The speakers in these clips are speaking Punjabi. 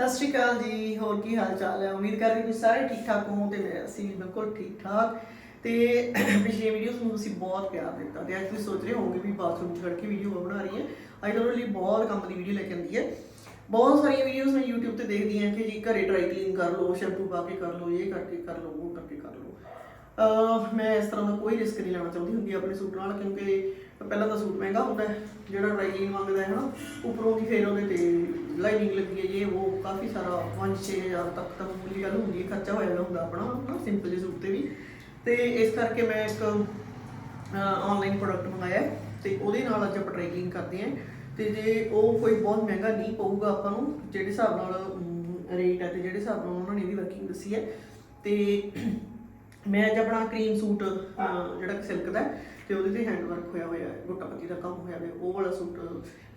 ਸਤਿ ਸ਼੍ਰੀ ਅਕਾਲ ਜੀ, ਹੋਰ ਕੀ ਹਾਲ ਚਾਲ ਹੈ? ਉਮੀਦ ਕਰਦੀ ਕਿ ਸਾਰੇ ਠੀਕ ਠਾਕ ਹੋ ਤੇ ਅਸੀਂ ਵੀ ਬਿਲਕੁਲ ਠੀਕ ਠਾਕ। ਤੇ ਪਿਛਲੀ ਵੀਡੀਓਜ਼ ਨੂੰ ਤੁਸੀਂ ਬਹੁਤ ਪਿਆਰ ਦਿੱਤਾ ਤੇ ਅੱਜ ਤੁਸੀਂ ਸੋਚ ਰਹੇ ਹੋਵੋਗੇ ਵੀ ਬਾਥਰੂਮ 'ਚ ਕੇ ਵੀਡੀਓ ਬਣਾ ਰਹੀ ਹੈ। ਅੱਜ ਤੁਹਾਡੇ ਲਈ ਬਹੁਤ ਕੰਮ ਦੀ ਵੀਡੀਓ ਲੈ ਕੇ ਆਂਦੀ ਹੈ। ਬਹੁਤ ਸਾਰੀਆਂ ਵੀਡੀਓਜ਼ ਮੈਂ YouTube ਤੇ ਦੇਖਦੀ ਹਾਂ ਕਿ ਜੀ ਘਰੇ ਡਰਾਈ ਕਲੀਨ ਕਰ ਲਓ ਸ਼ੈਂਪੂ ਪਾ ਕੇ ਕਰ ਲਓ, ਇਹ ਕਰਕੇ ਕਰ ਲਓ, ਉਹ ਕਰਕੇ ਕਰ ਲਓ। ਮੈਂ ਇਸ ਤਰ੍ਹਾਂ ਦਾ ਕੋਈ ਰਿਸਕ ਨਹੀਂ ਲੈਣਾ ਚਾਹੁੰਦੀ ਹੁੰਦੀ ਆਪਣੇ ਸੂਟ ਨਾਲ ਕਿਉਂਕਿ ਪਹਿਲਾਂ ਤਾਂ ਸੂਟ ਮਹਿੰਗਾ ਹੁੰਦਾ ਹੈ, ਜਿਹੜਾ ਡਰਾਈ ਮੰਗਦਾ ਹੈ ਨਾ ਉੱਪਰੋਂ ਦੀ ਫਿਰ ਉਹਦੇ ਤੇ ਲਾਈਨਿੰਗ ਲੱਗੀ ਹੈ ਇਹ ਉਹ ਕਾਫੀ ਸਾਰਾ 5-6000 ਤੱਕ ਤਾਂ ਮਾਮੂਲੀ ਗੱਲ ਹੁੰਦੀ ਹੈ, ਖਰਚਾ ਹੋਇਆ ਹੋਇਆ ਹੁੰਦਾ ਆਪਣਾ ਨਾ ਸਿੰਪਲ ਜਿਹੇ ਸੂਟ ਤੇ ਵੀ। ਤੇ ਇਸ ਕਰਕੇ ਮੈਂ ਇੱਕ ਆਨਲਾਈਨ ਪ੍ਰੋਡਕਟ ਮੰਗਾਇਆ ਹੈ, ਤੇ ਉਹਦੇ ਨਾਲ ਅੱਜ ਆਪਾਂ ਟਰਾਈ ਕਰਦੇ ਹਾਂ। ਤੇ ਜੇ ਉਹ ਕੋਈ ਬਹੁਤ ਮਹਿੰਗਾ ਨਹੀਂ ਪਊਗਾ ਆਪਾਂ ਨੂੰ, ਜਿਹੜੇ ਹਿਸਾਬ ਨਾਲ ਰੇਟ ਹੈ ਤੇ ਜਿਹੜੇ ਹਿਸਾਬ ਨਾਲ ਉਹਨਾਂ ਨੇ ਵੀ ਵਰਕਿੰਗ ਦੱਸੀ ਹੈ। ਤੇ ਮੈਂ ਅੱਜ ਆਪਣਾ ਕਰੀਮ ਸੂਟ ਜਿਹੜਾ ਸਿਲਕ ਦਾ ਤੇ ਉਹਦੇ ਤੇ ਹੈਂਡ ਵਰਕ ਹੋਇਆ ਹੋਇਆ ਹੈ ਗੋਟਾ ਦਾ ਕੰਮ ਹੋਇਆ ਹੋਇਆ, ਉਹ ਵਾਲਾ ਸੂਟ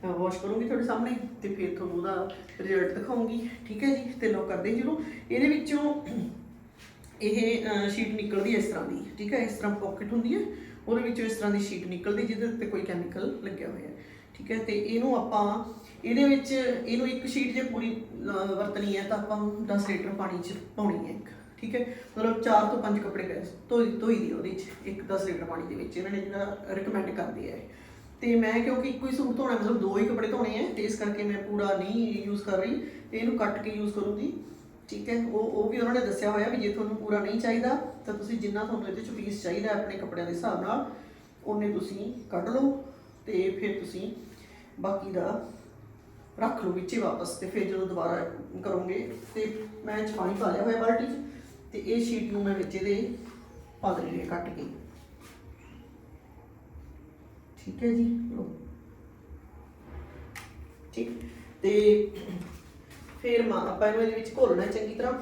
ਵਾਸ਼ ਕਰੂੰਗੀ ਤੁਹਾਡੇ ਸਾਹਮਣੇ ਤੇ ਫਿਰ ਤੁਹਾਨੂੰ ਉਹਦਾ ਰਿਜ਼ਲਟ ਦਿਖਾਉਂਗੀ, ਠੀਕ ਹੈ ਜੀ? ਤੇ ਲੋ ਕਰਦੇ ਜਰੂਰ। ਇਹਦੇ ਵਿੱਚੋਂ ਇਹ ਸ਼ੀਟ ਨਿਕਲਦੀ ਇਸ ਤਰ੍ਹਾਂ ਦੀ, ਠੀਕ ਹੈ? ਇਸ ਤਰ੍ਹਾਂ ਪਾਕਟ ਹੁੰਦੀ ਹੈ, ਉਹਦੇ ਵਿੱਚੋਂ ਇਸ ਤਰ੍ਹਾਂ ਦੀ ਸ਼ੀਟ ਨਿਕਲਦੀ, ਜਿਹਦੇ ਉੱਤੇ ਕੋਈ ਕੈਮੀਕਲ ਲੱਗਿਆ ਹੋਇਆ ਹੈ, ਠੀਕ ਹੈ? ਤੇ ਇਹਨੂੰ ਆਪਾਂ, ਇਹਦੇ ਵਿੱਚ, ਇਹਨੂੰ ਇੱਕ ਸ਼ੀਟ ਜੇ ਪੂਰੀ ਵਰਤਣੀ ਹੈ ਤਾਂ ਆਪਾਂ ਨੂੰ 10 ਲੀਟਰ ਪਾਣੀ ਚ ਪਾਉਣੀ ਹੈ ਇੱਕ। ਠੀਕ ਹੈ? ਮਤਲਬ 4 ਤੋਂ 5 ਕੱਪੜੇ ਗਏ ਧੋਈ ਧੋਈ ਦੀ ਉਹਦੇ ਚ ਇੱਕ 10 ਲੀਟਰ ਪਾਣੀ ਦੇ ਵਿੱਚ, ਇਹਨਾਂ ਨੇ ਜਿਹੜਾ ਰეკਮੈਂਡ ਕਰਦੇ ਹੈ ਇਹ। ਤੇ ਮੈਂ ਕਿਉਂਕਿ ਇੱਕੋ ਹੀ ਸੂਟ ਧੋਣਾ, ਮਤਲਬ ਦੋ ਹੀ ਕੱਪੜੇ ਧੋਣੇ ਹੈ ਤੇ ਇਸ ਕਰਕੇ ਮੈਂ ਪੂਰਾ ਨਹੀਂ ਯੂਜ਼ ਕਰ ਰਹੀ, ਤੇ ਇਹਨੂੰ ਕੱਟ ਕੇ ਯੂਜ਼ ਕਰੂੰਗੀ। ਠੀਕ ਹੈ? ਉਹ ਉਹ ਵੀ ਉਹਨਾਂ ਨੇ ਦੱਸਿਆ ਹੋਇਆ ਵੀ ਜੇ ਤੁਹਾਨੂੰ ਪੂਰਾ ਨਹੀਂ ਚਾਹੀਦਾ, ਤਾਂ ਤੁਸੀਂ ਜਿੰਨਾ ਤੁਹਾਨੂੰ ਇਹਦੇ ਚ ਪੀਸ ਚਾਹੀਦਾ ਆਪਣੇ ਕੱਪੜਿਆਂ ਦੇ ਹਿਸਾਬ ਨਾਲ, ਉਹਨੇ ਤੁਸੀਂ ਕੱਢ ਲਓ, ਤੇ ਫਿਰ ਤੁਸੀਂ ਬਾਕੀ ਦਾ ਰੱਖ ਲਓ ਵਿੱਚੇ ਵਾਪਸ, ਤੇ ਫਿਰ ਜਦੋਂ ਦੁਬਾਰਾ ਕਰੋਗੇ, ਤੇ ਮੈਂ ਚ ਪਾਣੀ ਪਾ ਲਿਆ ਹੋਇਆ ਬਾਲਟੀ 'ਚ। ਤੇ ਇਹ ਸ਼ੀਟ ਨੂੰ ਮੈਂ ਵਿੱਚ ਇਹਦੇ ਪਾ ਦੇਣੀ ਹੈ ਕੱਟ ਕੇ। ਠੀਕ ਹੈ ਜੀ? ਲਓ। ਠੀਕ। ਤੇ ਫਿਰ ਮਾ, ਆਪਾਂ ਇਹਨੂੰ ਇਹਦੇ ਵਿੱਚ ਘੋਲਣਾ ਚੰਗੀ ਤਰ੍ਹਾਂ।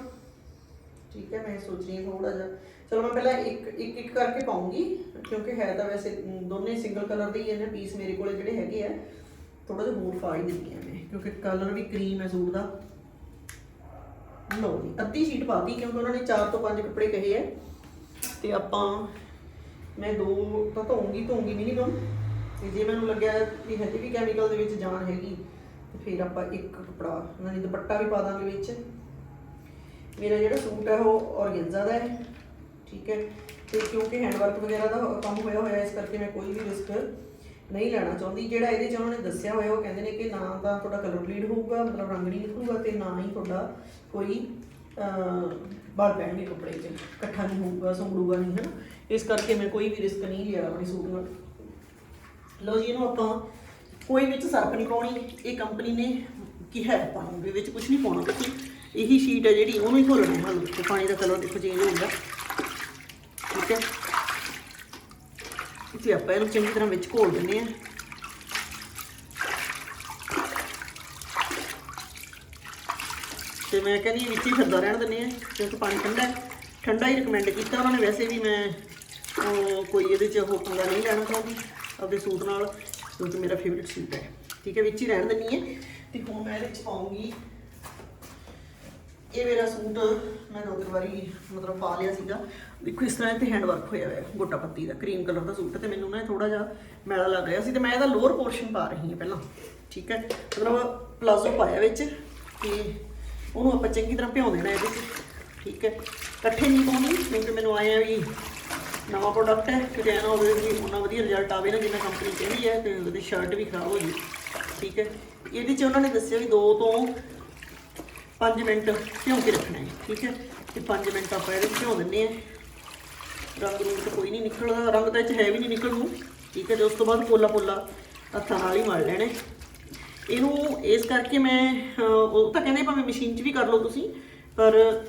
ਠੀਕ ਹੈ, ਮੈਂ ਸੋਚ ਰਹੀ ਹਾਂ ਥੋੜਾ ਜਿਹਾ। ਚਲੋ, ਮੈਂ ਪਹਿਲਾਂ ਇੱਕ ਇੱਕ ਇੱਕ ਕਰਕੇ ਪਾਉਂਗੀ, ਕਿਉਂਕਿ ਹੈ ਤਾਂ ਵੈਸੇ ਦੋਨੇ ਸਿੰਗਲ ਕਲਰ ਦੇ ਹੀ ਨੇ ਪੀਸ ਮੇਰੇ ਕੋਲੇ ਜਿਹੜੇ ਹੈਗੇ ਆ। ਥੋੜਾ ਜਿਹਾ ਹੋਰ ਪਾ ਹੀ ਦਿੰਦੀ ਆ ਮੈਂ, ਕਿਉਂਕਿ ਕਲਰ ਵੀ ਕਰੀਮ ਹੈ ਸੂਟ ਦਾ। ਲਓ ਜੀ, ਅੱਧੀ ਸ਼ੀਟ ਪਾਤੀ ਕਿਉਂਕਿ ਉਹਨਾਂ ਨੇ 4 ਤੋਂ 5 ਕੱਪੜੇ ਕਹੇ ਆ। ਤੇ ਆਪਾਂ, ਮੈਂ ਦੋ ਤਾਂ ਧੋਉਂਗੀ ਧੋਉਂਗੀ ਮਿਨੀਮਮ ਤੇ ਜੇ ਮੈਨੂੰ ਲੱਗਿਆ ਵੀ ਹਜੇ ਵੀ ਕੈਮੀਕਲ ਦੇ ਵਿੱਚ ਜਾਨ ਹੈਗੀ, ਤੇ ਫਿਰ ਆਪਾਂ ਇੱਕ ਕੱਪੜਾ, ਉਹਨਾਂ ਦੀ ਦੁਪੱਟਾ ਵੀ ਪਾ ਦਾਂਗੇ ਵਿੱਚ। ਮੇਰਾ ਜਿਹੜਾ ਸੂਟ ਹੈ ਉਹ ਔਰਗੈਂਜ਼ਾ ਦਾ ਹੈ, ਠੀਕ ਹੈ। ਤੇ ਕਿਉਂਕਿ ਹੈਂਡਵਰਕ ਵਗੈਰਾ ਦਾ ਕੰਮ ਹੋਇਆ ਹੋਇਆ, ਇਸ ਕਰਕੇ ਮੈਂ ਕੋਈ ਵੀ ਰਿਸਕ ਨਹੀਂ ਲੈਣਾ ਚਾਹੁੰਦੀ ਜਿਹੜਾ ਇਹਦੇ ਚ ਉਹਨਾਂ ਨੇ ਦੱਸਿਆ ਹੋਇਆ ਉਹ ਕਹਿੰਦੇ ਨੇ ਕਿ ਨਾ ਤਾਂ ਤੁਹਾਡਾ ਕਲਰ ਬਲੀਡ ਹੋਊਗਾ ਮਤਲਬ ਰੰਗ ਨਹੀਂ ਨਿਕਲੂਗਾ ਤੇ ਨਾ ਹੀ ਤੁਹਾਡਾ ਕੋਈ ਅਹ, ਬਾਲ ਪੈਣਗੇ ਕੱਪੜੇ 'ਚ ਇਕੱਠਾ ਨਹੀਂ ਹੋਊਗਾ ਸੰਗੜੂਗਾ ਨਹੀਂ ਹੈ ਨਾ ਇਸ ਕਰਕੇ ਮੈਂ ਕੋਈ ਵੀ ਰਿਸਕ ਨਹੀਂ ਲਿਆ ਆਪਣੇ ਸੂਟ ਨਾਲ। ਲਓ ਜੀ ਇਹਨੂੰ ਆਪਾਂ ਕੋਈ ਵਿੱਚ ਸਰਫ ਨਹੀਂ ਪਾਉਣੀ ਇਹ ਕੰਪਨੀ ਨੇ ਕਿਹਾ ਹੈ ਦੇ ਵਿੱਚ ਕੁਝ ਨਹੀਂ ਪਾਉਣਾ ਤੁਸੀਂ ਇਹੀ ਸ਼ੀਟ ਹੈ ਜਿਹੜੀ ਉਹਨੂੰ ਹੀ ਘੋਲਣਾ ਹੈ ਪਾਣੀ ਦਾ ਕਲਰ ਦੇਖੋ ਚੇਂਜ ਹੋਊਗਾ ਠੀਕ ਹੈ? ਇੱਥੇ ਆਪਾਂ ਇਹਨੂੰ ਚੰਗੀ ਤਰ੍ਹਾਂ ਵਿੱਚ ਘੋਲ ਦਿੰਦੇ ਆ ਤੇ ਮੈਂ ਕਹਿੰਦੀ ਵਿੱਚ ਹੀ ਫਿਰਦਾ ਰਹਿਣ ਦਿੰਦੇ ਆ ਕਿਉਂਕਿ ਪਾਣੀ ਠੰਡਾ ਹੈ। ਠੰਡਾ ਹੀ ਰეკਮੈਂਡ ਕੀਤਾ ਉਹਨਾਂ ਨੇ, ਵੈਸੇ ਵੀ ਮੈਂ ਕੋਈ ਇਹਦੇ ਚ ਉਹ ਪੰਗਾ ਨਹੀਂ ਲੈਣਾ ਚਾਹੁੰਦੀ ਆਪਦੇ ਸੂਟ ਨਾਲ। ਕਿਉਂਕਿ ਮੇਰਾ ਫੇਵਰਿਟ ਸੂਟ ਹੈ। ਠੀਕ ਹੈ, ਵਿੱਚ ਹੀ ਰਹਿਣ ਦਿੰਦੀ ਹੈ। ਤੇ ਹੁਣ ਮੈਂ ਇਹਦੇ ਵਿੱਚ ਪਾਉਂਗੀ। ਇਹ ਮੇਰਾ ਸੂਟ ਮੈਂ ਦੋ ਤਿੰਨ ਵਾਰੀ ਮਤਲਬ ਪਾ ਲਿਆ ਸੀਗਾ। ਦੇਖੋ ਇਸ ਤਰ੍ਹਾਂ ਤੇ ਹੈਂਡ ਵਰਕ ਹੋਇਆ ਹੋਇਆ ਹੈ, ਗੋਟਾ ਪੱਤੀ ਦਾ ਕਰੀਮ ਕਲਰ ਦਾ ਸੂਟ ਤੇ ਮੈਨੂੰ ਨਾ ਥੋੜਾ ਜਿਹਾ ਮੈਲਾ ਲੱਗ ਰਿਹਾ ਸੀ ਤੇ ਮੈਂ ਇਹਦਾ ਲੋਅਰ ਪੋਰਸ਼ਨ ਪਾ ਰਹੀ ਹਾਂ ਪਹਿਲਾਂ ਠੀਕ ਹੈ? ਮਤਲਬ ਪਲਾਜ਼ੋ ਪਾਇਆ ਵਿੱਚ ਤੇ ਉਹਨੂੰ ਆਪਾਂ ਚੰਗੀ ਤਰ੍ਹਾਂ ਭਿਉਂ ਦੇਣਾ ਇਹਦੇ 'ਚ ਠੀਕ ਹੈ? ਇਕੱਠੇ ਨਹੀਂ ਪਾਉਣੀ ਕਿਉਂਕਿ ਮੈਨੂੰ ਆਇਆ ਵੀ ਨਵਾਂ ਪ੍ਰੋਡਕਟ ਹੈ ਕਿਤੇ ਐਂ ਨਾ ਹੋਵੇ ਵੀ ਉਹਨਾਂ ਵਧੀਆ ਰਿਜ਼ਲਟ ਆਵੇ ਨਾ ਜਿੰਨਾ ਕੰਪਨੀ ਕਹਿੰਦੀ ਹੈ ਤੇ ਉਹਦੀ ਸ਼ਰਟ ਵੀ ਖਰਾਬ ਹੋ ਜੀ ਠੀਕ ਹੈ? ਇਹਦੇ 'ਚ ਉਹਨਾਂ ਨੇ ਦੱਸਿਆ ਵੀ 2 ਤੋਂ 5 ਮਿੰਟ ਭਿਉਂ ਕੇ ਰੱਖਣਾ ਹੈ ਠੀਕ ਹੈ? ਤੇ 5 ਮਿੰਟ ਆਪਾਂ ਇਹਦੇ 'ਚ ਭਿਉਂ ਦਿੰਨੇ ਆ ਰੰਗ ਰੂਪ ਤਾਂ ਕੋਈ ਨਹੀਂ ਨਿਕਲਦਾ ਰੰਗ ਤਾਂ ਇਹ 'ਚ ਹੈ ਵੀ ਨਹੀਂ ਨਿਕਲ ਨੂੰ। ਠੀਕ ਹੈ, ਤੇ ਉਸ ਤੋਂ ਬਾਅਦ ਪੋਲਾ ਪੋਲਾ ਹੱਥਾਂ ਨਾਲ ਹੀ ਮਲ ਲੈਣੇ। ਇਹਨੂੰ ਇਸ ਕਰਕੇ ਮੈਂ ਉਹ ਤਾਂ ਕਹਿੰਦੇ ਭਾਵੇਂ ਮਸ਼ੀਨ 'ਚ ਵੀ ਕਰ ਲਓ ਤੁਸੀਂ, ਪਰ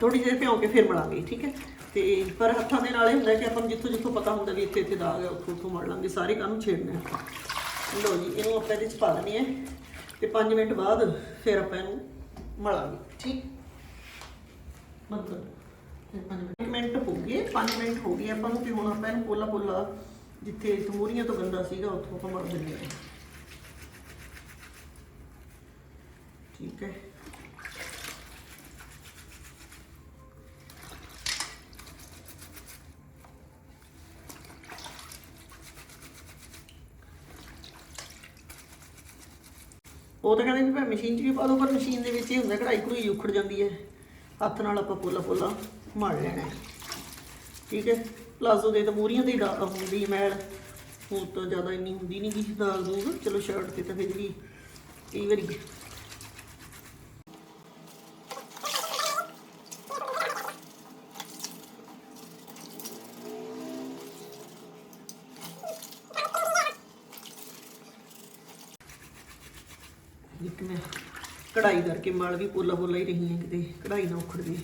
ਥੋੜੀ ਦੇਰ ਭਿਉਂ ਕੇ ਫਿਰ ਮਲਾਂਗੇ ਠੀਕ ਹੈ। ਤੇ ਪਰ ਹੱਥਾਂ ਦੇ ਨਾਲ ਇਹ ਹੁੰਦਾ ਕਿ ਆਪਾਂ ਨੂੰ ਜਿੱਥੋਂ ਜਿੱਥੋਂ ਪਤਾ ਹੁੰਦਾ ਵੀ ਇੱਥੇ ਇੱਥੇ ਦਾਗ ਹੈ, ਉੱਥੋਂ ਉੱਥੋਂ ਮੜ ਲਾਂਗੇ, ਸਾਰੇ ਕੰਮ ਛੇੜਨੇ ਆਪਾਂ। ਲਓ ਜੀ, ਇਹਨੂੰ ਆਪਾਂ ਇਹਦੇ 'ਚ ਪਾ ਦਿੰਦੇ ਹੈ। ਤੇ 5 ਮਿੰਟ ਬਾਅਦ ਫਿਰ ਆਪਾਂ ਇਹਨੂੰ ਮਲਾਂਗੇ, ਠੀਕ? ਮਤਲਬ ਫਿਰ ਪੰਜ ਮਿੰਟ ਹੋ ਗਏ 5 ਮਿੰਟ ਹੋ ਗਏ, ਆਪਾਂ ਨੂੰ ਤੇ ਹੁਣ ਆਪਾਂ ਪੋਲਾ ਪੋਲਾ ਜਿੱਥੇ ਤਮੂਰੀਆਂ ਤੋਂ ਗੰਦਾ ਸੀਗਾ, ਉੱਥੋਂ ਆਪਾਂ ਮੜ ਦਿੰਦੇ ਹਾਂ। ਠੀਕ ਹੈ। ਉਹ ਤਾਂ ਕਹਿੰਦੇ ਵੀ ਭਾਵੇਂ ਮਸ਼ੀਨ 'ਚ ਵੀ ਪਾ ਦੋ, ਪਰ ਮਸ਼ੀਨ ਦੇ ਵਿੱਚ ਇਹ ਹੁੰਦਾ ਕਢਾਈ ਕਢੂਈ ਉਖੜ ਜਾਂਦੀ ਹੈ। ਹੱਥ ਨਾਲ ਆਪਾਂ ਪੋਲਾ ਪੋਲਾ ਮਾਰ ਲੈਣਾ ਹੈ ਠੀਕ ਹੈ? ਪਲਾਜ਼ੋ ਦੇ ਤਾਂ ਮੂਰੀਆਂ ਤੇ ਹੀ ਡਾ- ਹੁੰਦੀ ਹੈ ਮੈਲ ਹੁਣ ਤਾਂ ਜ਼ਿਆਦਾ ਇੰਨੀ ਹੁੰਦੀ ਨਹੀਂ ਗੀ ਦਾਗ ਦੂਗ ਚਲੋ ਸ਼ਰਟ ਤੇ ਤਾਂ ਫਿਰ ਵੀ ਕਈ ਵਾਰੀ ਇੱਕ ਮੈਂ ਕਢਾਈ ਕਰਕੇ ਮਲ ਵੀ ਪੋਲਾ ਪੋਲਾ ਹੀ ਰਹੀ ਹੈ ਕਿਤੇ। ਕਢਾਈ ਨਾ ਉਖੜ ਜੇ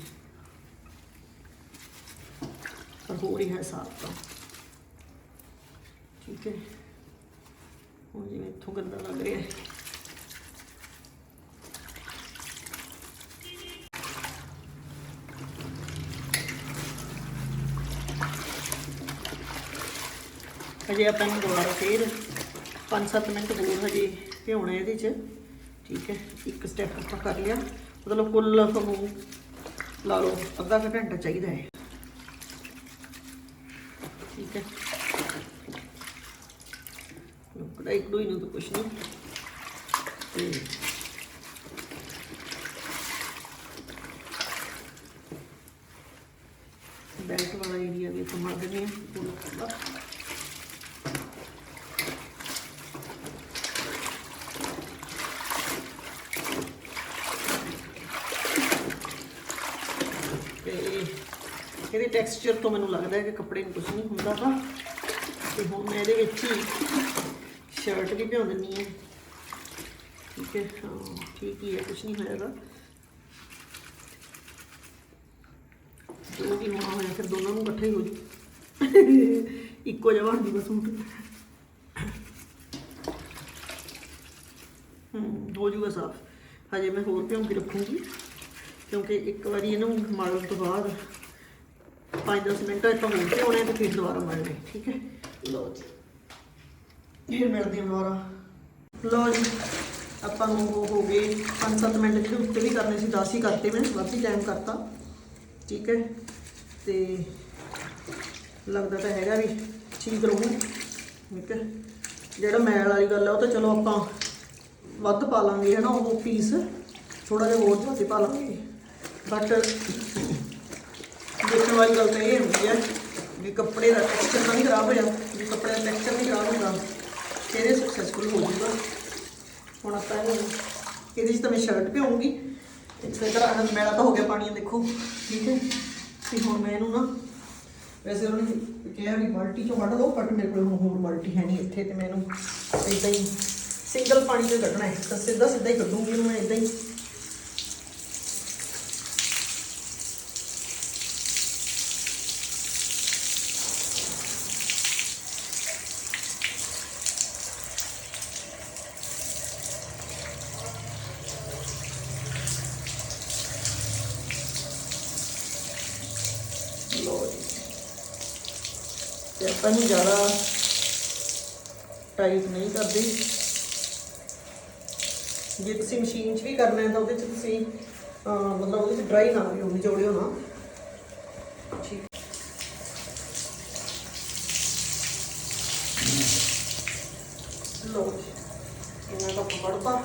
ਪਰ ਹੈ ਸਾਫ਼ ਤਾਂ। ਠੀਕ ਹੈ। ਹੁਣ ਜਿਵੇਂ ਇੱਥੋਂ ਗੰਦਾ ਲੱਗ ਰਿਹਾ ਹੈ। ਹਜੇ ਆਪਾਂ ਨੂੰ ਦੁਬਾਰਾ ਫੇਰ 5-7 ਮਿੰਟ ਹੋਰ ਹਜੇ ਭਿਉਣਾ ਇਹਦੇ 'ਚ। ਠੀਕ ਹੈ। ਇੱਕ ਸਟੈਪ ਆਪਾਂ ਕਰ ਲਿਆ। ਮਤਲਬ ਕੁੱਲ ਤੁਹਾਨੂੰ ਲਾ ਲਓ, ਅੱਧਾ ਕੁ ਘੰਟਾ ਚਾਹੀਦਾ ਹੈ। ਠੀਕ ਹੈ। ਕੜਾਈ ਕੜੂਈ ਨੂੰ ਤਾਂ ਕੁਛ ਨਹੀਂ ਤੇ ਬੈਲਟ ਵਾਲਾ ਏਰੀਆ ਵੀ ਆਪਾਂ ਮਾਰ ਦਿੰਦੇ ਹਾਂ ਪੂਰਾ ਪੂਰਾ ਤੇ ਇਹਦੇ ਟੈਕਸਚਰ ਤੋਂ ਮੈਨੂੰ ਲੱਗਦਾ ਹੈ ਕਿ ਕੱਪੜੇ ਨੂੰ ਕੁਝ ਨਹੀਂ ਹੁੰਦਾ ਤਾਂ ਤੇ ਹੁਣ ਮੈਂ ਇਹਦੇ ਵਿੱਚ ਹੀ ਸ਼ਰਟ ਵੀ ਭਿਉਂ ਦਿੰਨੀ ਹੈ। ਠੀਕ ਹੈ, ਹਾਂ, ਠੀਕ ਹੀ ਹੈ ਕੁਝ ਨਹੀਂ ਹੋਏਗਾ ਜੋ ਵੀ ਹੋਣਾ ਹੋਇਆ, ਫਿਰ ਦੋਨਾਂ ਨੂੰ ਇਕੱਠੇ ਹੀ ਹੋ ਜੂ ਇੱਕੋ ਜਿਹਾ ਬਣ ਜੂਗਾ ਸੂਟ। ਹੂੰ, ਹੋ ਜੂਗਾ ਸਾਫ਼। ਹਜੇ ਮੈਂ ਹੋਰ ਭਿਉਂ ਕੇ ਰੱਖੂੰਗੀ, ਕਿਉਂਕਿ ਇੱਕ ਵਾਰੀ ਇਹਨੂੰ ਮਾਰਨ ਤੋਂ ਬਾਅਦ 5-10 ਮਿੰਟ ਆਪਾਂ ਹੋਰ ਭਿਉਣੇ ਤੇ ਫਿਰ ਦੁਬਾਰਾ ਮਲਣੇ ਠੀਕ ਹੈ? ਲਓ ਜੀ। ਫਿਰ ਮਿਲਦੇ ਹਾਂ ਦੁਬਾਰਾ। ਲਓ ਜੀ ਆਪਾਂ ਨੂੰ ਉਹ ਹੋ ਗਏ 5-7 ਮਿੰਟ ਜਿਹੜੇ ਉੱਤੇ ਵੀ ਕਰਨੇ ਸੀ 10 ਹੀ ਕਰਤੇ ਮੈਂ ਵੱਧ ਹੀ ਟਾਈਮ ਕਰਤਾ ਠੀਕ ਹੈ? ਤੇ ਲੱਗਦਾ ਤਾਂ ਹੈਗਾ ਵੀ ਠੀਕ ਰਹੂ ਠੀਕ ਹੈ? ਜਿਹੜਾ ਮੈਲ ਵਾਲੀ ਗੱਲ ਹੈ ਉਹ ਤਾਂ ਚਲੋ ਆਪਾਂ ਵੱਧ ਪਾ ਲਾਂਗੇ ਹੈ ਨਾ ਉਹ ਪੀਸ ਥੋੜਾ ਜਿਹਾ ਹੋਰ ਜ਼ਿਆਦਾ ਪਾ ਲਾਂਗੇ। ਬਟ ਦੇਖਣ ਵਾਲੀ ਗੱਲ ਤਾਂ ਇਹ ਹੁੰਦੀ ਹੈ ਵੀ ਕੱਪੜੇ ਦਾ ਟੈਕਸਚਰ ਤਾਂ ਨਹੀਂ ਖਰਾਬ ਹੋਇਆ, ਵੀ ਕੱਪੜੇ ਦਾ ਟੈਕਸਚਰ ਨਹੀਂ ਖਰਾਬ ਹੁੰਦਾ। ਫਿਰ ਇਹ ਸਕਸੈਸਫੁਲ ਹੋ ਜਾਊਗਾ। ਹੁਣ ਆਪਾਂ ਇਹਨੂੰ, ਇਹਦੇ 'ਚ ਤਾਂ ਮੈਂ ਸ਼ਰਟ ਭਿਉਂਗੀ। ਇਸੇ ਤਰ੍ਹਾਂ ਮੈਲਾ ਤਾਂ ਹੋ ਗਿਆ ਪਾਣੀ, ਦੇਖੋ। ਠੀਕ ਹੈ? ਤੇ ਹੁਣ ਮੈਂ ਇਹਨੂੰ ਨਾ, ਵੈਸੇ ਉਹਨੇ ਕਿਹਾ ਵੀ ਬਾਲਟੀ ਚੋਂ ਕੱਢ ਲਓ ਬਟ ਮੇਰੇ ਕੋਲ ਹੋਰ ਬਾਲਟੀ ਹੈ ਨਹੀਂ ਇੱਥੇ, ਤੇ ਮੈਂ ਇਹਨੂੰ ਇਦਾਂ ਹੀ ਸਿੰਗਲ ਪਾਣੀ ਤੋਂ ਕੱਢਣਾ ਹੈ। ਤਾਂ ਸਿੱਧਾ ਸਿੱਧਾ ਹੀ ਕੱਢੂੰਗੀ ਮੈਂ ਇਦਾਂ ਹੀ ਲਓ ਜੀ ਤੇ ਆਪਾਂ ਨੂੰ ਜ਼ਿਆਦਾ ਟਾਈਟ ਨਹੀਂ ਕਰਦੇ। ਜੇ ਤੁਸੀਂ ਮਸ਼ੀਨ 'ਚ ਵੀ ਕਰਨਾ ਹੈ ਤਾਂ ਉਹਦੇ 'ਚ ਤੁਸੀਂ ਮਤਲਬ ਉਹਦੇ 'ਚ ਡਰਾਈ ਨਾ ਕਰਿਓ ਨਿਚੋੜਿਓ ਨਾ। ਠੀਕ। ਲਓ ਇਹਨਾਂ ਦਾ ਪੜਤਾ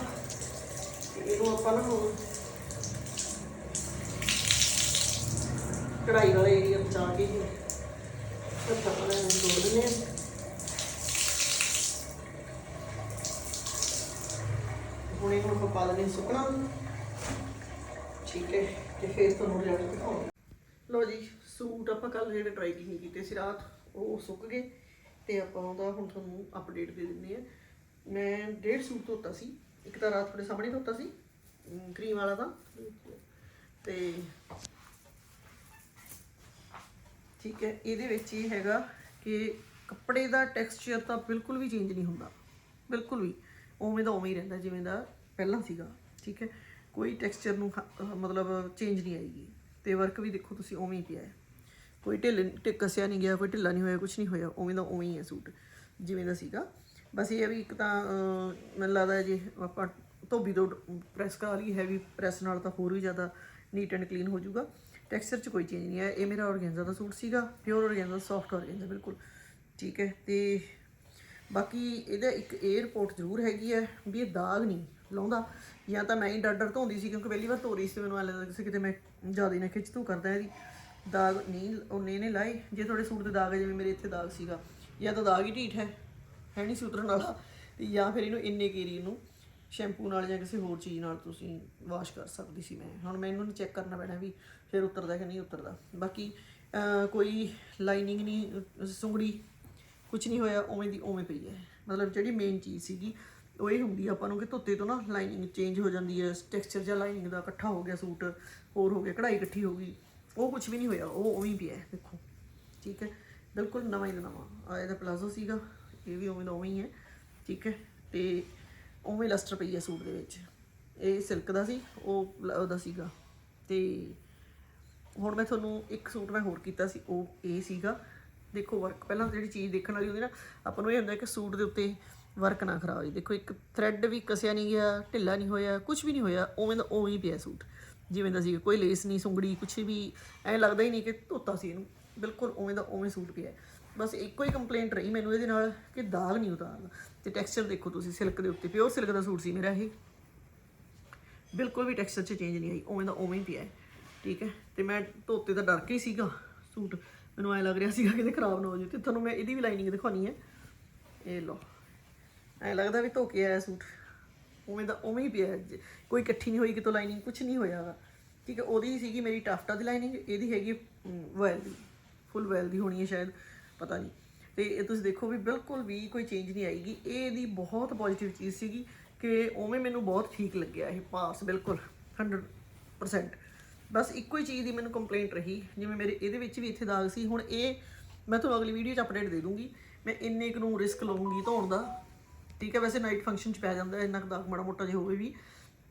ਇਹਨੂੰ ਆਪਾਂ ਨਾ ਹੁਣ ਕਢਾਈ ਵਾਲੇ ਏਰੀਆ ਬਚਾ ਕੇ ਹੀ ਹੱਥਾਂ ਨਾਲ ਇਹਨੂੰ ਜੋੜ ਦਿੰਦੇ ਹਾਂ ਹੁਣ ਇਹਨੂੰ ਆਪਾਂ ਪਾ ਦਿੰਦੇ ਹਾਂ ਸੁੱਕਣਾ ਠੀਕ ਹੈ ਤੇ ਫੇਰ ਤੁਹਾਨੂੰ ਰਿਜ਼ਲਟ ਦਿਖਾਉਂਦੇ ਲੋ ਜੀ, ਸੂਟ ਆਪਾਂ ਕੱਲ ਜਿਹੜੇ ਟਰਾਈ ਕੀਤੇ ਸੀ ਰਾਤ, ਉਹ ਸੁੱਕ ਗਏ ਤੇ ਆਪਾਂ ਉਹਦਾ ਹੁਣ ਤੁਹਾਨੂੰ ਅਪਡੇਟ ਦੇ ਦਿੰਦੇ ਆ ਮੈਂ ਡੇਢ ਸੂਟ ਧੋਤਾ ਸੀ, ਇੱਕ ਤਾਂ ਰਾਤ ਤੁਹਾਡੇ ਸਾਹਮਣੇ ਧੋਤਾ ਸੀ ਕਰੀਮ ਵਾਲਾ ਦਾ ਤੇ ਠੀਕ ਹੈ, ਇਹਦੇ ਵਿੱਚ ਇਹ ਹੈਗਾ ਕਿ ਕੱਪੜੇ ਦਾ ਟੈਕਸਚਰ ਤਾਂ ਬਿਲਕੁਲ ਵੀ ਚੇਂਜ ਨਹੀਂ ਹੁੰਦਾ। ਬਿਲਕੁਲ ਵੀ, ਉਵੇਂ ਦਾ ਉਵੇਂ ਹੀ ਰਹਿੰਦਾ, ਜਿਵੇਂ ਦਾ ਪਹਿਲਾਂ ਸੀਗਾ। ਠੀਕ ਹੈ ਕੋਈ ਟੈਕਸਚਰ ਨੂੰ ਖ- ਮਤਲਬ ਚੇਂਜ ਨਹੀਂ ਆਏਗੀ। ਤੇ ਵਰਕ ਵੀ ਦੇਖੋ ਤੁਸੀਂ ਉਵੇਂ ਹੀ ਪਿਆ ਹੈ। ਕੋਈ ਢਿੱਲ ਟਿੱਕਸਿਆ ਨਹੀਂ ਗਿਆ, ਕੋਈ ਢਿੱਲਾ ਨਹੀਂ ਹੋਇਆ ਕੁਝ ਨਹੀਂ ਹੋਇਆ, ਉਵੇਂ ਦਾ ਉਵੇਂ ਹੀ ਹੈ ਸੂਟ, ਜਿਵੇਂ ਦਾ ਸੀਗਾ। ਬਸ ਇਹ ਹੈ ਵੀ ਇੱਕ ਤਾਂ ਮੈਨੂੰ ਲੱਗਦਾ ਜੇ ਆਪਾਂ ਧੋਬੀ ਤੋਂ ਪ੍ਰੈਸ ਕਰਾ ਲਈ ਹੈਵੀ ਪ੍ਰੈਸ ਨਾਲ ਤਾਂ ਹੋਰ ਵੀ ਜ਼ਿਆਦਾ ਨੀਟ ਐਂਡ ਕਲੀਨ ਹੋ ਜਾਊਗਾ। ਟੈਕਸਚਰ 'ਚ ਕੋਈ ਚੇਂਜ ਨਹੀਂ ਆਇਆ ਇਹ ਮੇਰਾ ਔਰਗੈਂਜ਼ਾ ਦਾ ਸੂਟ ਸੀਗਾ ਪਿਓਰ ਔਰਗੈਂਜ਼ਾ ਸੌਫਟ ਔਰਗੈਂਜ਼ਾ ਬਿਲਕੁਲ। ਠੀਕ ਹੈ, ਤੇ ਬਾਕੀ ਇਹਦਾ ਇੱਕ 에ਅਰਪੋਰਟ ਜ਼ਰੂਰ ਹੈਗੀ ਹੈ ਵੀ ਇਹ ਦਾਗ ਨਹੀਂ। ਲਾਉਂਦਾ। ਜਾਂ ਤਾਂ ਮੈਂ ਹੀ ਡਰ ਡਰ ਧੋਂਦੀ ਸੀ ਕਿਉਂਕਿ ਪਹਿਲੀ ਵਾਰ ਧੋ ਰਹੀ ਸੀ ਮੈਨੂੰ ਐਂ ਲੱਗਦਾ ਸੀ ਕਿਤੇ ਮੈਂ ਜ਼ਿਆਦਾ ਨਾ ਖਿੱਚ ਧੂ ਕਰਦਾ ਇਹਦੀ। ਦਾਗ ਨਹੀਂ ਉਹਨੇ ਨੇ ਲਾਏ ਜੇ ਤੁਹਾਡੇ ਸੂਟ ਦੇ ਦਾਗ ਹੈ ਜਿਵੇਂ ਮੇਰੇ ਇੱਥੇ ਦਾਗ ਸੀਗਾ। ਜਾਂ ਤਾਂ ਦਾਗ ਹੀ ਢੀਠ ਹੈ ਹੈ ਨਹੀਂ ਸੀ ਉਤਰਨ ਵਾਲਾ। ਤੇ ਜਾਂ ਫਿਰ ਇਹਨੂੰ ਇੰਨੇ ਕੇਰੀ ਨੂੰ ਸ਼ੈਂਪੂ ਨਾਲ ਜਾਂ ਕਿਸੇ ਹੋਰ ਚੀਜ਼ ਨਾਲ ਤੁਸੀਂ ਵਾਸ਼ ਕਰ ਸਕਦੀ ਸੀ ਮੈਂ। ਹੁਣ ਮੈਂ ਮੈਨੂੰ ਚੈੱਕ ਕਰਨਾ ਪੈਣਾ ਵੀ ਫਿਰ ਉਤਰਦਾ ਕਿ ਨਹੀਂ ਉਤਰਦਾ। ਬਾਕੀ ਕੋਈ ਲਾਈਨਿੰਗ ਨਹੀਂ ਅਹ, ਸੁੰਗੜੀ ਕੁਝ ਨਹੀਂ ਹੋਇਆ ਉਵੇਂ ਦੀ ਉਵੇਂ ਪਈ ਹੈ। ਮਤਲਬ ਜਿਹੜੀ ਮੇਨ ਚੀਜ਼ ਸੀਗੀ ਉਹ ਇਹ ਹੁੰਦੀ ਆ ਆਪਾਂ ਨੂੰ ਕਿ ਧੋਤੇ ਤੋਂ ਨਾ ਲਾਈਨਿੰਗ ਚੇਂਜ ਹੋ ਜਾਂਦੀ ਹੈ ਟੈਕਸਚਰ ਜਾਂ ਲਾਈਨਿੰਗ ਦਾ ਇਕੱਠਾ ਹੋ ਗਿਆ ਸੂਟ, ਹੋਰ ਹੋ ਗਿਆ, ਕਢਾਈ ਇਕੱਠੀ ਹੋ ਗਈ। ਉਹ ਕੁਝ ਵੀ ਨਹੀਂ ਹੋਇਆ, ਉਹ ਉਵੇਂ ਹੀ ਪਿਆ, ਦੇਖੋ। ਠੀਕ ਹੈ? ਬਿਲਕੁਲ ਨਵਾਂ ਹੀ ਦਾ ਨਵਾਂ। ਆ ਇਹਦਾ ਪਲਾਜ਼ੋ ਸੀਗਾ, ਇਹ ਵੀ ਉਵੇਂ ਦਾ ਉਵੇਂ ਹੀ ਹੈ। ਠੀਕ ਹੈ? ਤੇ ਉਵੇਂ ਲਸਟਰ ਪਈ ਹੈ ਸੂਟ ਦੇ ਵਿੱਚ। ਇਹ ਸਿਲਕ ਦਾ ਸੀ, ਉਹ ਉਹਦਾ ਸੀਗਾ। ਤੇ ਹੁਣ ਮੈਂ ਤੁਹਾਨੂੰ ਇੱਕ ਸੂਟ ਮੈਂ ਹੋਰ ਕੀਤਾ ਸੀ, ਉਹ ਇਹ ਸੀਗਾ। ਦੇਖੋ ਵਰਕ ਪਹਿਲਾਂ ਜਿਹੜੀ ਚੀਜ਼ ਦੇਖਣ ਵਾਲੀ ਹੁੰਦੀ ਨਾ, ਆਪਾਂ ਨੂੰ ਇਹ ਹੁੰਦਾ ਕਿ ਸੂਟ ਦੇ ਉੱਤੇ ਵਰਕ ਨਾ ਖਰਾਬ ਹੋਈ ਦੇਖੋ, ਇੱਕ ਥ੍ਰੈਡ ਵੀ ਕਸਿਆ ਨਹੀਂ ਗਿਆ, ਢਿੱਲਾ ਨਹੀਂ ਹੋਇਆ ਕੁਝ ਵੀ ਨਹੀਂ ਹੋਇਆ, ਉਵੇਂ ਦਾ ਉਵੇਂ ਹੀ ਪਿਆ ਸੂਟ। ਜਿਵੇਂ ਦਾ ਸੀ ਕੋਈ ਲੇਸ ਨਹੀਂ, ਸੁੰਗੜੀ ਕੁਝ ਵੀ, ਐਂ ਲੱਗਦਾ ਹੀ ਨਹੀਂ ਕਿ ਧੋਤਾ ਸੀ ਇਹਨੂੰ। ਬਿਲਕੁਲ ਉਵੇਂ ਦਾ ਉਵੇਂ ਸੂਟ ਪਿਆ। ਬਸ ਇੱਕੋ ਹੀ ਕੰਪਲੇਂਟ ਰਹੀ ਮੈਨੂੰ ਇਹਦੇ ਨਾਲ ਕਿ ਦਾਗ ਨਹੀਂ ਉਤਾਰਦਾ ਤੇ ਟੈਕਸਚਰ ਦੇਖੋ ਤੁਸੀਂ ਸਿਲਕ ਦੇ ਉੱਤੇ ਪਿਓਰ ਸਿਲਕ ਦਾ ਸੂਟ ਸੀ ਮੇਰਾ ਇਹ। ਬਿਲਕੁਲ ਵੀ ਟੈਕਸਚਰ 'ਚ ਚੇਂਜ ਨਹੀਂ ਆਈ, ਉਵੇਂ ਦਾ ਉਵੇਂ ਹੀ ਪਿਆ ਠੀਕ ਹੈ? ਤੇ ਮੈਂ ਧੋਤੇ ਦਾ ਡਰ ਕੇ ਹੀ ਸੀਗਾ ਸੂਟ। ਮੈਨੂੰ ਐ ਲੱਗ ਰਿਹਾ ਸੀਗਾ ਕਿਤੇ ਖਰਾਬ ਨਾ ਹੋ ਜਾਵੇ। ਤੇ ਤੁਹਾਨੂੰ ਮੈਂ ਇਹਦੀ ਵੀ ਲਾਈਨਿੰਗ ਦਿਖਾਉਣੀ ਹੈ। ਇਹ ਲਓ। ਐ ਲੱਗਦਾ ਵੀ ਧੋ ਕੇ ਆਇਆ ਸੂਟ। ਉਵੇਂ ਦਾ ਉਵੇਂ ਹੀ ਪਿਆ ਜੇ ਕੋਈ ਇਕੱਠੀ ਨਹੀਂ ਹੋਈ, ਕਿਤੋਂ ਲਾਈਨਿੰਗ ਕੁਝ ਨਹੀਂ ਹੋਇਆ ਠੀਕ ਹੈ, ਉਹਦੀ ਸੀਗੀ ਮੇਰੀ ਟਾਫਟਾ ਦੀ ਲਾਈਨਿੰਗ ਇਹਦੀ ਹੈਗੀ ਵੈਲ ਦੀ ਫੁੱਲ ਵੈਲ ਦੀ ਹੋਣੀ ਹੈ ਸ਼ਾਇਦ, ਪਤਾ ਨਹੀਂ। ਤੇ ਇਹ ਤੁਸੀਂ ਦੇਖੋ ਵੀ ਬਿਲਕੁਲ ਵੀ ਕੋਈ ਚੇਂਜ ਨਹੀਂ ਆਏਗੀ ਇਹ ਇਹਦੀ ਬਹੁਤ ਪੋਜ਼ਿਟਿਵ ਚੀਜ਼ ਸੀਗੀ ਕਿ ਉਵੇਂ ਮੈਨੂੰ ਬਹੁਤ ਠੀਕ ਲੱਗਿਆ ਇਹ ਪਾਸ, ਬਿਲਕੁਲ 100% ਬਸ ਇੱਕੋ ਹੀ ਚੀਜ਼ ਦੀ ਮੈਨੂੰ ਕੰਪਲੇਂਟ ਰਹੀ, ਜਿਵੇਂ ਮੇਰੇ ਇਹਦੇ ਵਿੱਚ ਵੀ ਇੱਥੇ ਦਾਗ ਸੀ। ਹੁਣ ਇਹ ਮੈਂ ਤੁਹਾਨੂੰ ਅਗਲੀ ਵੀਡੀਓ 'ਚ ਅਪਡੇਟ ਦੇ ਦੂੰਗੀ। ਮੈਂ ਇੰਨੇ ਕੁ ਨੂੰ ਰਿਸਕ ਲਵਾਂਗੀ ਧੋਣ ਦਾ। ਠੀਕ ਹੈ, ਵੈਸੇ ਨਾਈਟ ਫੰਕਸ਼ਨ 'ਚ ਪੈ ਜਾਂਦਾ, ਇੰਨਾ ਕੁ ਦਾਗ ਮਾੜਾ ਮੋਟਾ ਜੇ ਹੋਵੇ ਵੀ।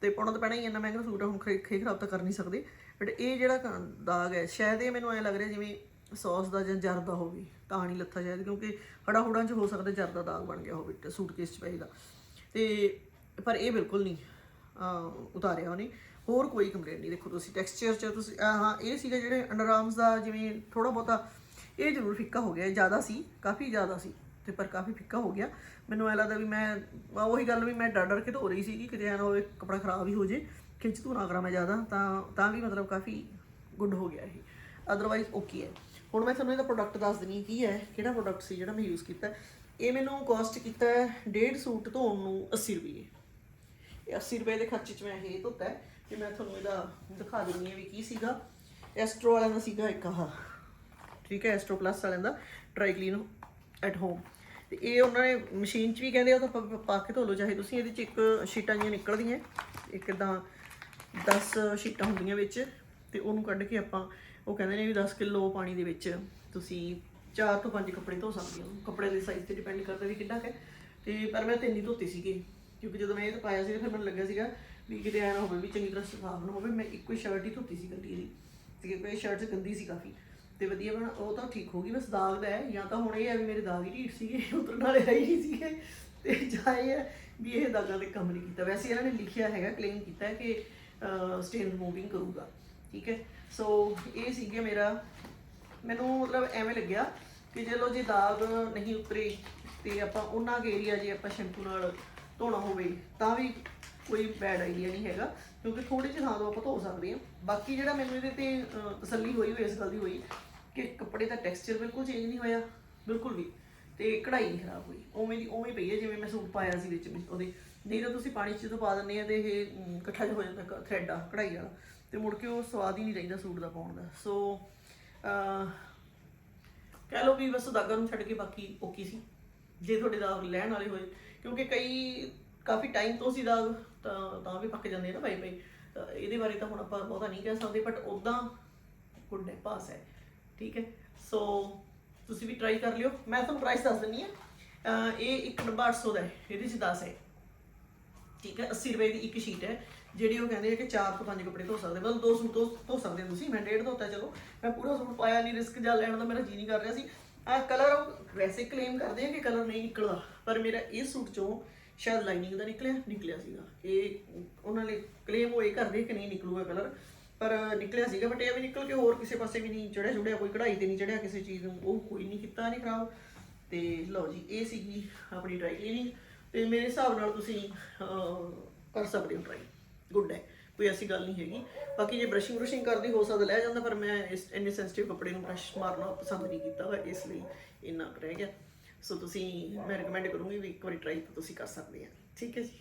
ਤੇ ਪਾਉਣਾ ਤਾਂ ਪੈਣਾ ਹੀ ਇੰਨਾ ਮਹਿੰਗਾ ਸੂਟ ਆ ਹੁਣ ਖੇ ਖਰਾਬ ਤਾਂ ਕਰ ਨਹੀਂ ਸਕਦੇ। ਬਟ ਇਹ ਜਿਹੜਾ ਕ- ਦਾਗ ਹੈ, ਸ਼ਾਇਦ ਇਹ ਮੈਨੂੰ ਐ ਲੱਗ ਰਿਹਾ ਜਿਵੇਂ ਸੌਸ ਦਾ ਜਾਂ ਜਰ ਦਾ ਹੋਵੇ ਤਾਂ ਨਹੀਂ ਲੱਥਾ ਸ਼ਾਇਦ, ਕਿਉਂਕਿ ਹੜਾ ਹੁੜਾਂ 'ਚ ਹੋ ਸਕਦਾ ਜਰ ਦਾ ਦਾਗ ਬਣ ਗਿਆ ਹੋਵੇ ਸੂਟਕੇਸ 'ਚ ਪਏਗਾ। ਤੇ ਪਰ ਇਹ ਬਿਲਕੁਲ ਨਹੀਂ ਉਤਾਰਿਆ ਉਹਨੇ। ਹੋਰ ਕੋਈ ਕੰਪਲੇਂਟ ਨਹੀਂ, ਦੇਖੋ ਤੁਸੀਂ ਟੈਕਸਚਰ 'ਚ ਤੁਸੀਂ ਹਾਂ, ਇਹ ਸੀਗਾ ਜਿਹੜੇ ਅੰਡਰ ਆਰਮਸ ਦਾ ਜਿਵੇਂ ਥੋੜਾ ਬਹੁਤਾ, ਇਹ ਜ਼ਰੂਰ ਫਿੱਕਾ ਹੋ ਗਿਆ ਜ਼ਿਆਦਾ ਸੀ, ਕਾਫੀ ਜ਼ਿਆਦਾ ਸੀ। ਤੇ ਪਰ ਕਾਫੀ ਫਿੱਕਾ ਹੋ ਗਿਆ। ਮੈਨੂੰ ਐ ਲੱਗਦਾ ਵੀ ਮੈਂ ਉਹੀ ਗੱਲ ਵੀ ਮੈਂ ਡਰ ਡਰ ਕੇ ਧੋ ਰਹੀ ਸੀ ਕਿ ਕਿਤੇ ਐ ਨਾ ਹੋਵੇ ਕੱਪੜਾ ਖਰਾਬ ਹੀ ਹੋ ਜੇ। ਖਿੱਚ ਧੂ ਨਾ ਕਰਾਂ ਮੈਂ ਜ਼ਿਆਦਾ, ਤਾਂ ਤਾਂ ਵੀ ਮਤਲਬ ਕਾਫੀ ਗੁੱਡ ਹੋ ਗਿਆ ਇਹ। ਅਦਰਵਾਈਜ਼ ਓਕੇ ਹੈ। ਹੁਣ ਮੈਂ ਤੁਹਾਨੂੰ ਇਹਦਾ ਪ੍ਰੋਡਕਟ ਦੱਸ ਦਿੰਦੀ ਹਾਂ ਕੀ ਹੈ, ਕਿਹੜਾ ਪ੍ਰੋਡਕਟ ਸੀ ਜਿਹੜਾ ਮੈਂ ਯੂਜ਼ ਕੀਤਾ। ਇਹ ਮੈਨੂੰ ਕਾਸਟ ਕੀਤਾ ਡੇਢ ਸੂਟ ਧੋਣ ਨੂੰ 80 ਰੁਪਏ। ਇਹ 80 ਰੁਪਏ ਦੇ ਖਰਚੇ 'ਚ ਮੈਂ ਇਹ ਧੋਤਾ ਹੈ। ਤੇ ਮੈਂ ਤੁਹਾਨੂੰ ਇਹਦਾ ਦਿਖਾ ਦਿੰਦੀ ਹਾਂ ਵੀ ਕੀ ਸੀਗਾ। ਐਸਟਰੋ ਵਾਲਿਆਂ ਦਾ ਸੀਗਾ ਇੱਕ ਆਹ। ਠੀਕ ਹੈ ਐਸਟਰੋ ਪਲੱਸ ਵਾਲਿਆਂ ਦਾ। ਡਰਾਈ ਕਲੀਨ ਐਟ ਹੋਮ ਤੇ ਇਹ ਉਹਨਾਂ ਨੇ ਮਸ਼ੀਨ 'ਚ ਵੀ ਕਹਿੰਦੇ ਉਹ ਤਾਂ ਪ- ਪਾ ਕੇ ਧੋ ਲਓ, ਚਾਹੇ ਤੁਸੀਂ ਇਹਦੇ 'ਚ ਇੱਕ ਸ਼ੀਟਾਂ ਜਿਹੀਆਂ ਨਿਕਲਦੀਆਂ, ਇੱਕ ਇਦਾਂ 10 ਸ਼ੀਟਾਂ ਹੁੰਦੀਆਂ ਵਿੱਚ, ਤੇ ਉਹਨੂੰ ਕੱਢ ਕੇ ਆਪਾਂ, ਉਹ ਕਹਿੰਦੇ ਨੇ ਵੀ 10 ਕਿਲੋ ਪਾਣੀ ਦੇ ਵਿੱਚ ਤੁਸੀਂ 4 ਤੋਂ 5 ਕੱਪੜੇ ਧੋ ਸਕਦੇ ਹੋ। ਕੱਪੜੇ ਦੇ ਸਾਈਜ਼ ਤੇ ਡਿਪੈਂਡ ਕਰਦਾ ਵੀ ਕਿੰਨਾ ਕੁ ਹੈ। ਤੇ ਪਰ ਮੈਂ ਤਿੰਨ ਹੀ ਧੋਤੇ ਸੀਗੇ, ਕਿਉਂਕਿ ਜਦੋਂ ਮੈਂ ਇਹ ਪਾਇਆ ਸੀ ਫਿਰ ਮੈਨੂੰ ਲੱਗਿਆ ਸੀਗਾ ਵੀ ਕਿਤੇ ਐਂ ਨਾ ਹੋਵੇ ਵੀ ਚੰਗੀ ਤਰ੍ਹਾਂ ਸਾਫ਼ ਨਾ ਹੋਵੇ, ਮੈਂ ਇੱਕੋ ਹੀ ਸ਼ਰਟ ਹੀ ਧੋਤੀ ਸੀ ਗੱਡੀ ਦੀ ਤੇ ਕਿਉਂਕਿ ਇਹ ਸ਼ਰਟ ਗੰਦੀ ਸੀ ਕਾਫੀ। ਤੇ ਵਧੀਆ ਬਣਾ, ਉਹ ਤਾਂ ਠੀਕ ਹੋ ਗਈ, ਬਸ ਦਾਗ ਦਾ ਹੈ, ਜਾਂ ਤਾਂ ਹੁਣ ਇਹ ਹੈ ਵੀ ਮੇਰੇ ਦਾਗ ਹੀ ਢੀਠ ਸੀਗੇ, ਉਤਰਨ ਵਾਲੇ ਹੈ ਹੀ ਨਹੀਂ ਸੀਗੇ, ਤੇ ਜਾਂ ਇਹ ਹੈ ਵੀ ਇਹ ਦਾਗਾਂ ਤੇ ਕੰਮ ਨਹੀਂ ਕੀਤਾ। ਵੈਸੇ ਇਹਨਾਂ ਨੇ ਲਿਖਿਆ ਹੈਗਾ ਕਲੇਮ ਕੀਤਾ ਹੈ ਕਿ ਸਟੇਨ ਰਿਮੂਵਿੰਗ ਕਰੂਗਾ, ਠੀਕ ਹੈ? ਸੋ ਇਹ ਸੀਗੇ ਮੇਰਾ, ਮੈਨੂੰ ਮਤਲਬ ਐਵੇਂ ਲੱਗਿਆ ਕਿ ਚਲੋ ਜੇ ਦਾਗ ਨਹੀਂ ਉਤਰੇ ਤੇ ਆਪਾਂ ਉਹਨਾਂ ਕੇ ਏਰੀਆ ਜੇ ਆਪਾਂ ਸ਼ੈਂਪੂ ਨਾਲ ਧੋਣਾ ਹੋਵੇ, ਤਾਂ ਵੀ ਕੋਈ ਬੈਡ ਆਈਡੀਆ ਨਹੀਂ ਹੈਗਾ ਕਿਉਂਕਿ ਥੋੜੀ ਜਿਹੀ ਥਾਂ ਤੋਂ ਆਪਾਂ ਧੋ ਸਕਦੇ ਹਾਂ। ਬਾਕੀ ਜਿਹੜਾ ਮੈਨੂੰ ਇਹਦੇ ਤੇ ਅਹ, ਤਸੱਲੀ ਹੋਈ ਹੋਈ ਇਸ ਗੱਲ ਦੀ ਹੋਈ ਕਿ ਕੱਪੜੇ ਦਾ ਟੈਕਸਚਰ ਬਿਲਕੁਲ ਚੇਂਜ ਨਹੀਂ ਹੋਇਆ ਬਿਲਕੁਲ ਵੀ। ਤੇ ਕਢਾਈ ਨਹੀਂ ਖਰਾਬ ਹੋਈ। ਉਵੇਂ ਦੀ ਉਵੇਂ ਪਈ ਹੈ ਜਿਵੇਂ ਮੈਂ ਸੂਟ ਪਾਇਆ ਸੀ ਵਿੱਚ ਵਿੱਚ ਉਹਦੇ। ਨਹੀਂ ਤਾਂ ਤੁਸੀਂ ਪਾਣੀ 'ਚ ਜਦੋਂ ਪਾ ਦਿੰਦੇ ਆ ਤੇ ਇਹ ਅਮ, ਇਕੱਠਾ ਜਿਹਾ ਹੋ ਜਾਂਦਾ ਥ੍ਰੈਡ ਆ ਕਢਾਈ ਵਾਲਾ। ਤੇ ਮੁੜ ਕੇ ਉਹ ਸਵਾਦ ਹੀ ਨਹੀਂ ਰਹਿੰਦਾ ਸੂਟ ਦਾ ਪਾਉਣ ਦਾ। ਸੋ ਅਹ ਕਹਿ ਲਓ ਵੀ ਬਸ ਦਾਗਾ ਨੂੰ ਛੱਡ ਕੇ ਬਾਕੀ ਓਕੇ ਸੀ। ਜੇ ਤੁਹਾਡੇ ਦਾਗ ਲੈਣ ਵਾਲੇ ਹੋਏ ਕਿਉਂਕਿ ਕਈ ਕਾਫੀ ਟਾਈਮ ਤੋਂ ਸੀ ਦਾਗ। ਤਾਂ ਤਾਂ ਵੀ ਪੱਕ ਜਾਂਦੇ ਆ ਨਾ ਭਾਈ ਭਾਈ ਤਾਂ ਇਹਦੇ ਬਾਰੇ ਤਾਂ ਹੁਣ ਆਪਾਂ ਬਹੁਤਾ ਨਹੀਂ ਕਹਿ ਸਕਦੇ ਬਟ ਉਦਾਂ ਗੁੱਡ ਹੈ ਪਾਸ ਹੈ, ਠੀਕ ਹੈ? ਸੋ ਤੁਸੀਂ ਵੀ ਟਰਾਈ ਕਰ ਲਿਓ। ਮੈਂ ਤੁਹਾਨੂੰ ਪ੍ਰਾਈਸ ਦੱਸ ਦਿੰਨੀ ਆ ਇਹ ਇੱਕ ਡੱਬਾ 800 ਦਾ ਹੈ, ਇਹਦੇ 'ਚ 10 ਹੈ। ਠੀਕ ਹੈ? 80 ਰੁਪਏ ਦੀ ਇੱਕ ਸ਼ੀਟ ਹੈ, ਜਿਹੜੀ ਉਹ ਕਹਿੰਦੇ ਆ ਕਿ 4 ਤੋਂ 5 ਕੱਪੜੇ ਧੋ ਸਕਦੇ, ਮਤਲਬ ਦੋ ਸੂਟ ਧੋ ਧੋ ਸਕਦੇ ਤੁਸੀਂ। ਮੈਂ ਡੇਢ ਧੋਤਾ, ਚਲੋ। ਮੈਂ ਪੂਰਾ ਸੂਟ ਪਾਇਆ ਨਹੀਂ ਰਿਸਕ ਜਾ ਲੈਣ ਦਾ ਮੇਰਾ ਜੀ ਨਹੀਂ ਕਰ ਰਿਹਾ ਸੀ। ਆ ਕਲਰ ਉਹ ਵੈਸੇ ਕਲੇਮ ਕਰਦੇ ਆ ਕਿ ਕਲਰ ਨਹੀਂ ਨਿਕਲਦਾ, ਪਰ ਮੇਰਾ ਇਹ ਸੂਟ ਚੋਂ ਸ਼ਾਇਦ ਲਾਈਨਿੰਗ ਦਾ ਨਿਕਲਿਆ ਨਿਕਲਿਆ ਸੀਗਾ। ਇਹ ਉਹਨਾਂ ਨੇ ਕਲੇਮ ਹੋਏ ਕਰਦੇ ਕਿ ਨਹੀਂ ਨਿਕਲੂਗਾ ਕਲਰ ਪਰ ਨਿਕਲਿਆ ਸੀਗਾ ਬਟ ਇਹ ਵੀ ਨਿਕਲ ਕੇ ਹੋਰ ਕਿਸੇ ਪਾਸੇ ਵੀ ਨਹੀਂ ਚੜਿਆ ਚੁੜਿਆ ਕੋਈ ਕਢਾਈ ਤੇ ਨਹੀਂ ਚੜਿਆ ਕਿਸੇ ਚੀਜ਼ ਨੂੰ। ਉਹ ਕੋਈ ਨਹੀਂ ਕੀਤਾ, ਨਹੀਂ ਖਰਾਬ। ਤੇ ਲਓ ਜੀ, ਇਹ ਸੀਗੀ ਆਪਣੀ ਡਰਾਈ ਕਲੀਨਿੰਗ ਤੇ ਮੇਰੇ ਹਿਸਾਬ ਨਾਲ ਤੁਸੀਂ ਕਰ ਸਕਦੇ ਹੋ ਟਰਾਈ ਗੁੱਡ ਹੈ ਕੋਈ ਐਸੀ ਗੱਲ ਨਹੀਂ ਹੈਗੀ। ਬਾਕੀ ਜੇ ਬ੍ਰਸ਼ਿੰਗ ਬ੍ਰਸ਼ਿੰਗ ਕਰਦੀ ਹੋ ਸਕਦਾ ਲੈ ਜਾਂਦਾ, ਪਰ ਮੈਂ ਇਸ, ਇੰਨੇ ਸੈਂਸਿਟਿਵ ਕੱਪੜੇ ਨੂੰ ਬ੍ਰਸ਼ ਮਾਰਨਾ ਪਸੰਦ ਨਹੀਂ ਕੀਤਾ ਇਸ ਲਈ ਇੰਨਾ ਰਹਿ ਗਿਆ। ਸੋ ਤੁਸੀਂ ਮੈਂ ਰეკਮੈਂਡ ਕਰੂੰਗੀ ਵੀ ਇੱਕ ਵਾਰੀ ਟਰਾਈ ਤੁਸੀਂ ਕਰ ਸਕਦੇ ਆ। ਠੀਕ ਹੈ ਜੀ।